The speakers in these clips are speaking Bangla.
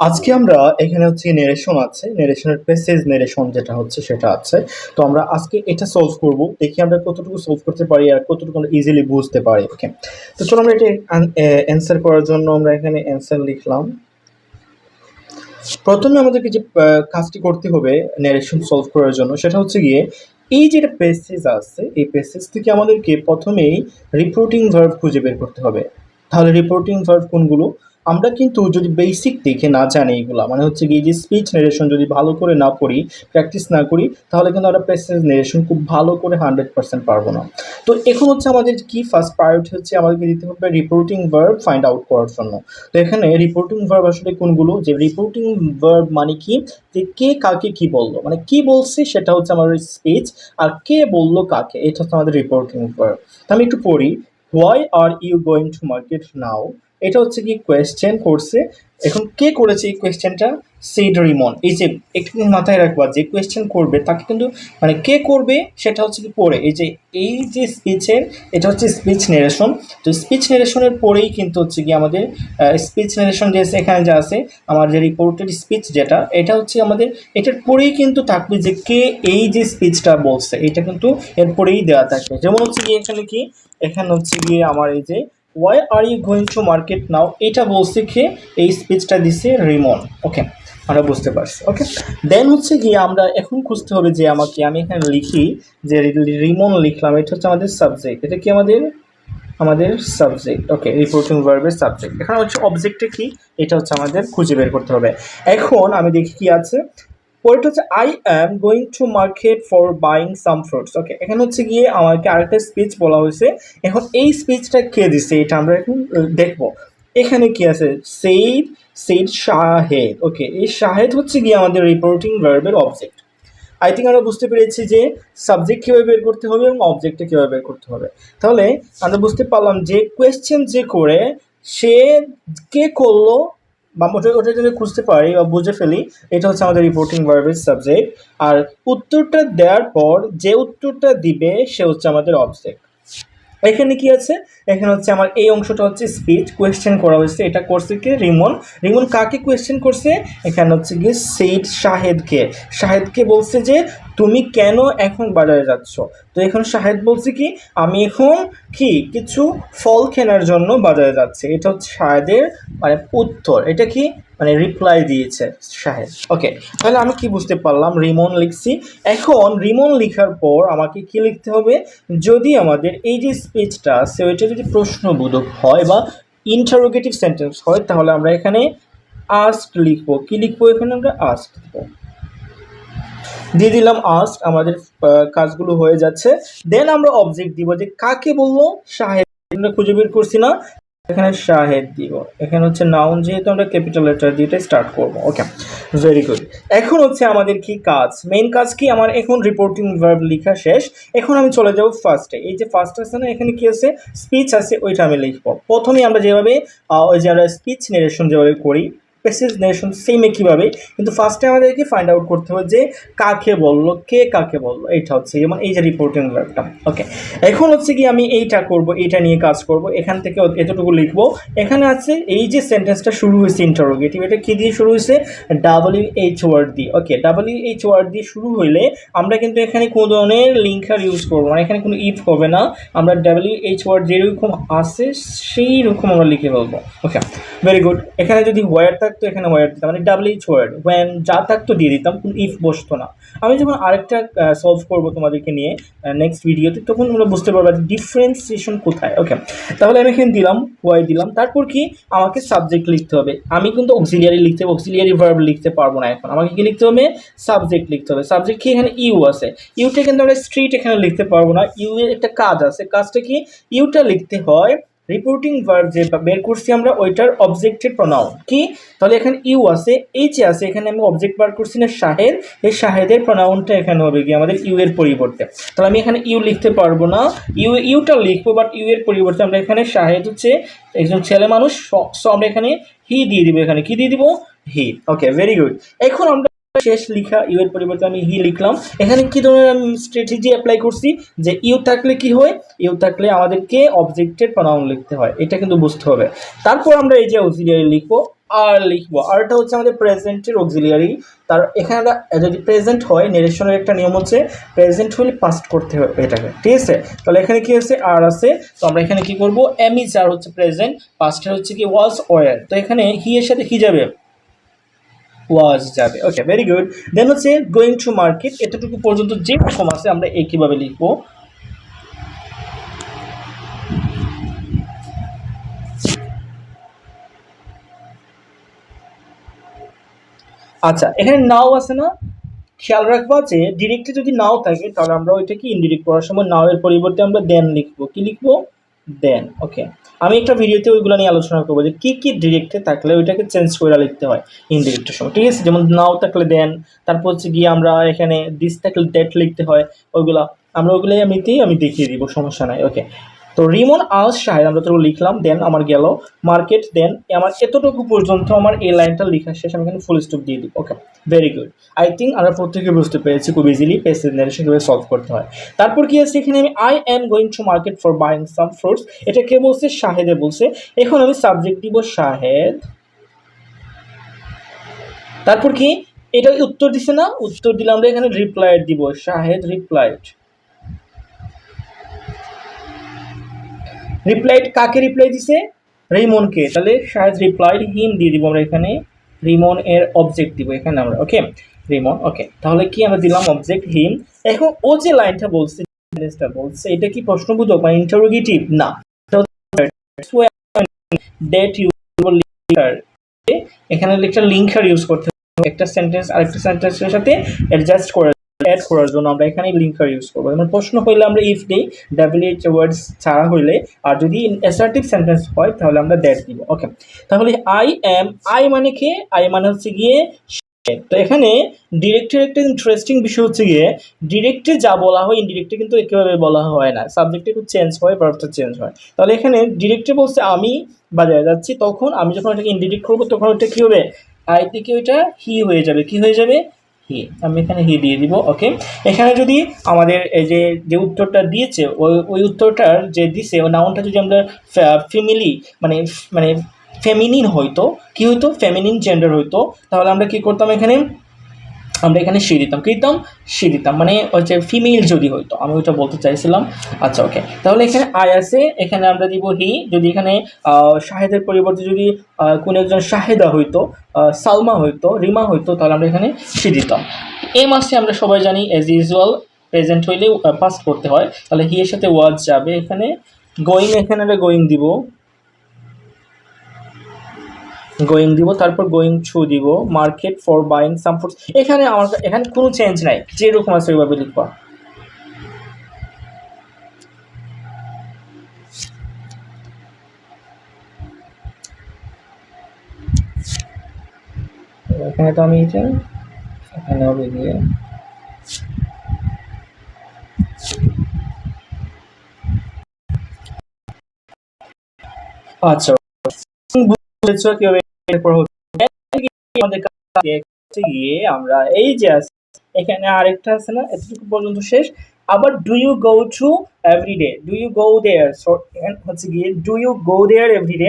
আজকে আমরা এখানে হচ্ছে নেরেশন আছে। নেরেশনের প্যাসেজ নেরেশন যেটা হচ্ছে সেটা আছে। তো আমরা আজকে এটা সলভ করব। দেখি আমরা কতটুকু সলভ করতে পারি আর কতটুকু আমরা ইজিলি বুঝতে পারি ওকে তো চলো আমরা এটা অ্যান্সার করার জন্য আমরা এখানে অ্যান্সার লিখলাম। প্রথমে আমাদেরকে যে কাজটি করতে হবে ন্যারেশন সলভ করার জন্য সেটা হচ্ছে গিয়ে এই যেটা প্যাসেজ আছে, এই প্যাসেজ থেকে আমাদেরকে প্রথমেই রিপোর্টিং ভার্ব খুঁজে বের করতে হবে। তাহলে রিপোর্টিং ভার্ব কোনগুলো? আমরা কিন্তু যদি বেসিক দেখে না জানি এগুলা মানে হচ্ছে গিয়ে যে স্পিচ নারেশন যদি ভালো করে না পড়ি প্র্যাকটিস না করি, তাহলে কিন্তু আমরা প্যাসেজ নারেশন খুব ভালো করে হান্ড্রেড পার্সেন্ট পারব না। তো এখন হচ্ছে আমাদের কি ফার্স্ট প্রায়োরিটি হচ্ছে আমাদেরকে দিতে হবে রিপোর্টিং ভার্ব ফাইন্ড আউট করার জন্য। তো এখানে রিপোর্টিং ভার্ব আসলে কোনগুলো? যে রিপোর্টিং ভার্ব মানে কি? যে কে কাকে কি বলল? মানে কি বলছে সেটা হচ্ছে আমাদের স্পিচ আর কে বলল কাকে? এটা হচ্ছে আমাদের রিপোর্টিং ভার্ব তো আমি একটু পড়ি। Why are you going to market now এটা হচ্ছে কি কোয়েশ্চেন করছে, এখন কে করেছে এই কোয়েশ্চেনটা সেইড রিমন এই যে, একটু মাথায় রাখবা, যে কোয়েশ্চেন করবে, তাকে কিন্তু মানে কে করবে, সেটা হচ্ছে কি পড়ে এই যে এই যে স্পিচের এটা হচ্ছে স্পিচ নেরেশন তো স্পিচ নেরেশনের পরেই কিন্তু হচ্ছে কি আমাদের স্পিচ নেরেশন যে এখানে যা আছে, আমার যে রিপোর্টেড স্পিচ যেটা, এটা হচ্ছে আমাদের, এটার পরেই কিন্তু থাকবে যে কে এই যে স্পিচটা বলছে, এটা কিন্তু এরপরেই দেওয়া থাকবে। যেমন হচ্ছে গিয়ে এখানে কি, এখানে হচ্ছে গিয়ে আমার এই যে why are you going to market now এটা বলছে কি? এই স্পিচটা দিছে রিমন। ওকে আমরা বুঝতে পারছি। ওকে দেন হচ্ছে গিয়ে আমরা এখন খুঁজতে হবে যে আমাকে, আমি এখানে লিখি যে রিমন লিখলাম, এটা হচ্ছে আমাদের সাবজেক্ট এটা কি আমাদের? আমাদের সাবজেক্ট ওকে রিপোর্টিং ভার্বের সাবজেক্ট এখানে হচ্ছে অবজেক্টে কি? এটা হচ্ছে আমাদের খুঁজে বের করতে হবে। এখন আমি দেখি কি আছে। পরেরটা হচ্ছে I am going to market for buying some fruits okay এখানে হচ্ছে গিয়ে আমাকে আরেকটা স্পিচ বলা হয়েছে। এখন এই স্পিচটা কে দিছে? এটা আমরা এখন দেখব। এখানে কি আছে? সেইদ সেইদ শাহেদ ওকে এই শাহেদ হচ্ছে গিয়ে আমাদের রিপোর্টিং ভার্বের অবজেক্ট আই থিঙ্ক আমরা বুঝতে পেরেছি যে সাবজেক্ট কীভাবে বের করতে হবে এবং অবজেক্টটা কীভাবে বের করতে হবে। তাহলে আমরা বুঝতে পারলাম যে কোয়েশ্চেন যে করে, সে কে করল? বা ওটা যদি খুঁজতে পারি বা বুঝে ফেলি, এটা হচ্ছে আমাদের রিপোর্টিং ভার্বের সাবজেক্ট আর উত্তরটা দেওয়ার পর যে উত্তরটা দিবে, সে হচ্ছে আমাদের অবজেক্ট এখানে কি আছে? এখানে হচ্ছে আমার এই অংশটা হচ্ছে স্পিচ কোয়েশ্চেন করা হয়েছে। এটা করছে কি? রিমন। রিমন কাকে কোয়েশ্চেন করছে? এখানে হচ্ছে গিয়ে সেইড শাহেদকে। শাহেদকে বলছে যে, তুমি কেন এখন বাজারে যাচ্ছ? তো এখন শাহেদ বলছে কি, আমি এখন কি? কিছু ফল কেনার জন্য বাজারে যাচ্ছি। এটা হচ্ছে শাহেদের মানে উত্তর। এটা কি? মানে রিপ্লাই দিয়েছে শাহেদ। ওকে তাহলে আমি কি বুঝতে পারলাম? রিমন লিখছি। এখন রিমন লেখার পর আমাকে কি লিখতে হবে? যদি আমাদের এই যে স্পিচটা আছে, ওইটা যদি প্রশ্নবোধক হয় বা ইন্টারোগেটিভ সেন্টেন্স হয়, তাহলে আমরা এখানে আস্ক লিখব। কি লিখব এখানে আমরা? আস্ক লিখব। দিয়ে দিলাম আস্ক আমাদের কাজগুলো হয়ে যাচ্ছে। দেন আমরা অবজেক্ট দিব যে কাকে বলল? শাহেদ খুঁজে বের করছি না। এখানে শাহেদ দিব। এখানে হচ্ছে নাউন যেহেতু আমরা ক্যাপিটাল লেটার দিয়ে স্টার্ট করব। ওকে ভেরি গুড এখন হচ্ছে আমাদের কি কাজ? মেইন কাজ কি? আমার এখন রিপোর্টিং ভার্ব লেখা শেষ। এখন আমি চলে যাব ফার্স্টে এই যে ফার্স্ট আছে না, এখানে কি আছে? স্পিচ আছে, ওইটা আমি লিখব। প্রথমে আমরা যেভাবে ওই যে আমরা স্পিচ নেরেশন যেভাবে করি নেশন সেম একইভাবে কিন্তু ফার্স্টে আমাদেরকে ফাইন্ড আউট করতে হবে যে কাকে বলল, কে কাকে বলল। এইটা হচ্ছে যেমন এই যে রিপোর্টিং ভার্বটা ওকে এখন হচ্ছে কি আমি এইটা করব, এইটা নিয়ে কাজ করব। এখান থেকে এতটুকু লিখব। এখানে আছে এই যে সেন্টেন্সটা শুরু হয়েছে ইন্টারোগেটিভ এটা কী দিয়ে শুরু হয়েছে? ডাব্লিউ এইচ ওয়ার্ড দিয়ে। ওকে ডাব্লিউ এইচ ওয়ার্ড দিয়ে শুরু হইলে আমরা কিন্তু এখানে কোনো ধরনের লিঙ্কার ইউজ করব মানে এখানে কোনো ইফ হবে না। আমরা ডাব্লিউ এইচ ওয়ার্ড যেরকম আছে সেই রকম আমরা লিখে ফেলব। ওকে ভেরি গুড এখানে যদি ওয়ার থাকতো এখানে ওয়ার দিতাম মানে ডাবল ওয়ার্ড ওয়েন যা থাকতো দিয়ে দিতাম, কোনো ইফ বসতো না। আমি যখন আরেকটা সলভ করব তোমাদেরকে নিয়ে নেক্সট ভিডিওতে তখন তোমরা বুঝতে পারবে ডিফারেন্সিয়েশন কোথায়। ওকে তাহলে আমি এখানে দিলাম ওয়াই দিলাম। তারপর কি? আমাকে সাবজেক্ট লিখতে হবে। আমি কিন্তু অক্সিলিয়ারি লিখতে হবে অক্সিলিয়ারি ভার্ব লিখতে পারব না এখন। আমাকে কি লিখতে হবে? সাবজেক্ট লিখতে হবে। সাবজেক্ট কি? এখানে ইউ আছে। ইউটা কিন্তু আমরা স্ট্রিট এখানে লিখতে পারব না। ইউ এর একটা কাজ আছে। কাজটা কি? ইউটা লিখতে হয় রিপোর্টিং ভার্ব যে বের করছি আমরা, ওইটার অবজেক্টের প্রনাউন কি? তাহলে এখানে ইউ আছে, এইচ আছে, এখানে আমি অবজেক্ট বার করছি না শাহেদ এই শাহেদের প্রনাউনটা এখানে হবে কি আমাদের ইউ এর পরিবর্তে। তাহলে আমি এখানে ইউ লিখতে পারব না। ইউ, ইউটা লিখব বাট ইউ এর পরিবর্তে আমরা এখানে শাহেদ হচ্ছে একজন ছেলে মানুষ, সো আমরা এখানে হি দিয়ে দিব এখানে। কি দিয়ে দিব? হি ওকে ভেরি গুড এখন আমরা শেষ লিখা ইউ এর পরিবর্তে আমি হি লিখলাম। এখানে কি ধরনের আমি স্ট্র্যাটেজি অ্যাপ্লাই করছি? যে ইউ থাকলে কি হয়? ইউ থাকলে আমাদেরকে অবজেক্টের প্রনাউন লিখতে হয়। এটা কিন্তু বুঝতে হবে। তারপর আমরা এই যে অক্সিলিয়ারি লিখব, আর লিখব। আরটা হচ্ছে আমাদের প্রেজেন্টের অক্সিলিয়ারি তার এখানে যদি প্রেজেন্ট হয় নেরেশনের একটা নিয়ম হচ্ছে প্রেজেন্ট হলে পাস্ট করতে হবে এটাকে। ঠিক আছে? তাহলে এখানে কি আছে? আর আছে। তো আমরা এখানে কি করব? এম ইজ আর হচ্ছে প্রেজেন্ট পাস্টের হচ্ছে কি ওয়াজ ওয়ার তো এখানে হি এর সাথে কি যাবে? ওয়াজ যাবে। ওকে ভেরি গুড দেন হচ্ছে গোয়িং টু মার্কেট এতটুকু পর্যন্ত যে রকম আছে, আমরা একইভাবে লিখব? আচ্ছা এখানে নাও আছে না? খেয়াল রাখবা যে ডিরেক্টলি যদি নাও থাকে, তাহলে আমরা ওইটা কি ইনডিরেক্ট করার সময় নাও এর পরিবর্তে আমরা দেন লিখব। কি লিখব? দেন ওকে আমি একটা ভিডিওতে ওইগুলো নিয়ে আলোচনা করব যে কী কী ডিরেক্টে থাকলে ওইটাকে চেঞ্জ করে লিখতে হয় ইনডিরেক্টের সময়, ঠিক আছে? যেমন নাও থাকলে দেন তারপর হচ্ছে গিয়ে আমরা এখানে দিস থাকলে ডেট লিখতে হয়, ওইগুলা। আমরা ওইগুলোই এমনিতেই আমি দেখিয়ে দিব, সমস্যা নাই ওকে তো রিমন আওয়াজ শাহেদ আমরা তো লিখলাম, দেন আমার গেল, মার্কেট, দেন আমার এতটুকু পর্যন্ত আমার এই লাইনটা লেখা শেষ, আমি এখানে ফুল স্টপ দিয়ে দিই okay very good I think আমরা প্রত্যেকে বুঝতে পেরেছি খুব ইজিলি পেসেজ নারেশন কীভাবে সলভ করতে হয়। তারপর কি আছে এখানে? আমি I am going to market for buying some fruits এটা কে বলছে? শাহেদে বলছে। এখন আমি সাবজেক্ট দিব শাহেদ। তারপর কি? এটা উত্তর দিছে না? উত্তর দিলে আমরা এখানে রিপ্লাইড দিব। শাহেদ রিপ্লাইড রিপ্লাইড কাকে রিপ্লাই দিছে? রিমনকে। তাহলে শাহেদ রিপ্লাইড হিম দিয়ে দিব আমরা এখানে। রিমন এর অবজেক্ট দিব এখানে আমরা ওকে রিমন ওকে তাহলে কি আমরা দিলাম অবজেক্ট হিম এখন ও যে লাইনটা বলছে জিনিসটা বলছে, এটা কি প্রশ্নবোধক বা ইন্টারোগেটিভ না। ডেট ইউজ এখানে একটা লিঙ্কার ইউজ করতে একটা সেন্টেন্স আরেকটা সেন্টেন্সের সাথে অ্যাডজাস্ট করে অ্যাড করার জন্য আমরা এখানে লিঙ্কার ইউজ করব। যেমন প্রশ্ন হইলে আমরা ইফ দিই ডাব্লিউএইচ ওয়ার্ডস ছাড়া হইলে, আর যদি অ্যাসার্টিভ সেন্টেন্স হয়, তাহলে আমরা দ্যাট দিব। ওকে তাহলে আই এম আই মানে কি? আই মানে হচ্ছে গিয়ে তো এখানে ডিরেক্টের একটা ইন্টারেস্টিং বিষয় হচ্ছে গিয়ে ডিরেক্টে যা বলা হয় ইনডিরেক্টে কিন্তু একেবারে বলা হয় না। সাবজেক্টে একটু চেঞ্জ হয় ভার্বটা চেঞ্জ হয়। তাহলে এখানে ডিরেক্টে বলছে আমি, বাজারে যাচ্ছি, তখন আমি যখন এটাকে ইনডিরেক্ট করব, তখন ওটা কী হবে? আই থেকে ওইটা হি হয়ে যাবে। কি হয়ে যাবে? হি, আমি এখানে হি দিয়ে দিব ওকে এখানে যদি আমাদের এই যে যে উত্তরটা দিয়েছে, ওই ওই উত্তরটার যে দিছে, ওই নাউনটা যদি আমরা ফ্যামিলি মানে মানে ফেমিনিন হইতো, কি হইতো? ফেমিনিন জেন্ডার হইতো, তাহলে আমরা কি করতাম এখানে? আমরা এখানে সি দিতাম। কি দিতাম? সি দিতাম। মানে হচ্ছে ফিমেল যদি হইতো। আমি ওইটা বলতে চাইছিলাম। আচ্ছা ওকে তাহলে এখানে আই আছে। এখানে আমরা দিব হি যদি এখানে শাহেদের পরিবর্তে যদি কোনো একজন শাহেদা হইতো সালমা হইতো, রিমা হইতো, তাহলে আমরা এখানে সি দিতাম। এম মাসে আমরা সবাই জানি অ্যাজ ইউজুয়াল প্রেজেন্ট হইলে পাস করতে হয়। তাহলে হি এর সাথে ওয়াজ যাবে এখানে। গোয়িং এখানে আমরা গোয়িং দিব। গোয়িং দিব, তারপর গোয়িং টু দিব market for buying some foods এখানে আমার এখানে কোনো চেঞ্জ নাই, যেরকম আছে ওইভাবে লিখবা। এখানে তো আমি এটা এখানে হবে গিয়ে। আচ্ছা। বুঝেছ কীভাবে এই যে এখানে আরেকটা আছে না? এতটুকু পর্যন্ত শেষ। আবার do you go to every day do you go there হচ্ছে গিয়ে do you go there every day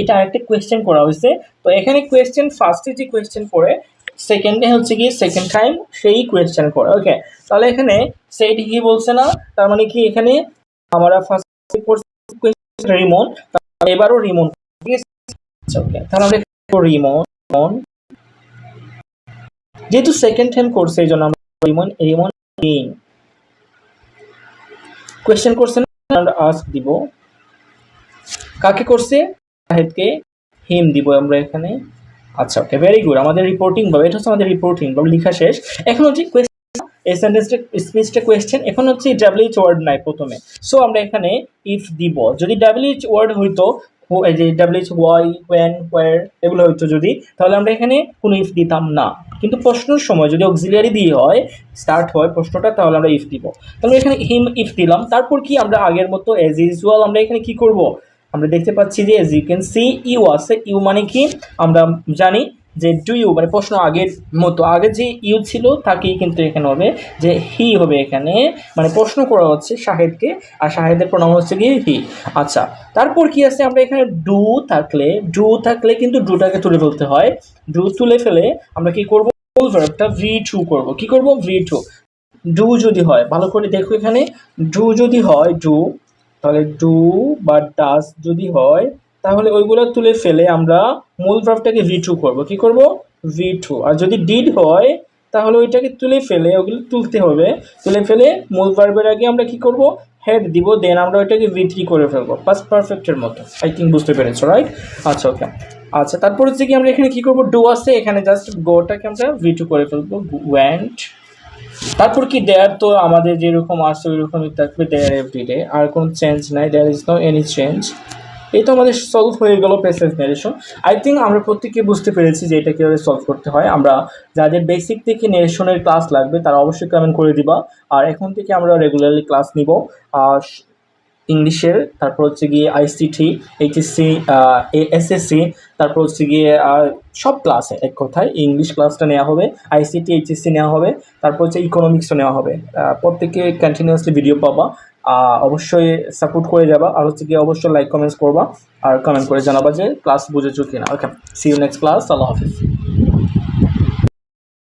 এটা আরেকটা কোয়েশ্চেন করা হয়েছে। তো এখানে কোয়েশ্চেন ফার্স্টে যে কোয়েশ্চেন করে সেকেন্ডে হচ্ছে গিয়ে সেকেন্ড টাইম সেই কোয়েশ্চেন করে ওকে তাহলে এখানে সেইটি কি বলছে না? তার মানে কি এখানে আমরা ফার্স্ট রিমন এবারও রিমন রিমন যেহেতু সেকেন্ড টাইম করছে এই জন্য আমরা রিমন রিমন গেইন কোয়েশ্চেন করছে না আস্ক দিব। কাকে করছে? সাহেবকে হিম দিব আমরা এখানে। আচ্ছা ওকে ভেরি গুড আমাদের রিপোর্টিং বা এটা হচ্ছে আমাদের রিপোর্টিং বা লেখা শেষ। এখন হচ্ছে কোয়েশ্চেন সেন্টেন্সটা স্পিচটা কোয়েশ্চেন এখন হচ্ছে ডাব্লিউএইচ ওয়ার্ড নাই প্রথমে। সো আমরা এখানে ইফ দিব। যদি ডাব্লিউএইচ ওয়ার্ড হইতো এই যে ডাব্লিউএইচ ওয়াই ওয়েন ওয়ার এগুলো হইতো যদি, তাহলে আমরা এখানে কোনো ইফ দিতাম না। কিন্তু প্রশ্নের সময় যদি অক্সিলিয়ারি দিয়ে হয় স্টার্ট হয় প্রশ্নটা, তাহলে আমরা ইফ দিব। তাহলে এখানে হিম ইফ দিলাম। তারপর কি আমরা আগের মতো এজ ইউজুয়াল আমরা এখানে কি করব? আমরা দেখতে পাচ্ছি যে as you can see you আছে ইউ মানে কি আমরা জানি যে ডু ইউ মানে প্রশ্ন আগের মতো, আগে যে ইউ ছিল তাকেই কিন্তু এখানে হবে যে হি হবে এখানে মানে প্রশ্ন করা হচ্ছে শাহেদকে, আর শাহেদের প্রণাম হচ্ছে গিয়ে হি আচ্ছা তারপর কি আছে? আমরা এখানে ডু থাকলে ডু থাকলে কিন্তু ডুটাকে তুলে ফেলতে হয়। ডু তুলে ফেলে আমরা কি করব? ভার্বটা ভি টু করব। কি করব? ভি টু ডু যদি হয়, ভালো করে দেখো এখানে ডু যদি হয় ডু তাহলে ডু বা ডাস যদি হয় তাহলে ওইগুলো তুলে ফেলে আমরা মূল ভার্বটাকে ভি টু করব। কি করব? ভি টু আর যদি ডিড হয়, তাহলে ওইটাকে তুলে ফেলে, ওগুলো তুলতে হবে। তুলে ফেলে মূল ভার্বের আগে আমরা কি করব? হেড দিব দেন আমরা ওইটাকে ভি থ্রি করে ফেলব। ফার্স্ট পারফেক্টের মতো। আই থিঙ্ক বুঝতে পেরেছ রাইট আচ্ছা ওকে আচ্ছা তারপর হচ্ছে কি আমরা এখানে কি করব? ডু আছে, এখানে জাস্ট গোটাকে আমরা ভি টু করে ফেলব। ওয়েন্ট তারপর কি দেয়ার তো আমাদের যেরকম আছে ওইরকমই থাকবে দেয়ার এভরিডে আর কোনো চেঞ্জ নাই there is no any change এই তো আমাদের সলভ হয়ে গেল পেসেন্স নেরেশন আই থিঙ্ক আমরা প্রত্যেকে বুঝতে পেরেছি যে এটা কীভাবে সলভ করতে হয়। আমরা যাদের বেসিক থেকে নেরেশনের ক্লাস লাগবে, তারা অবশ্যই কমেন্ট করে দিবা। আর এখন থেকে আমরা রেগুলারলি ক্লাস নিব। ইংলিশের, তারপর হচ্ছে গিয়ে আইসিটি এইচএসসি এসএসসি তারপর হচ্ছে গিয়ে সব ক্লাসে এক কথায় ইংলিশ ক্লাসটা নেওয়া হবে আইসিটি এইচএসসি নেওয়া হবে, তারপর হচ্ছে ইকোনমিক্সও নেওয়া হবে। প্রত্যেকে কন্টিনিউয়াসলি ভিডিও পাবা। অবশ্যই সাপোর্ট করে যাবা। আর হচ্ছে গিয়ে অবশ্যই লাইক কমেন্টস করবা। আর কমেন্ট করে জানাবা যে ক্লাস বুঝেছ কিনা। Okay see you next class Allah Hafiz.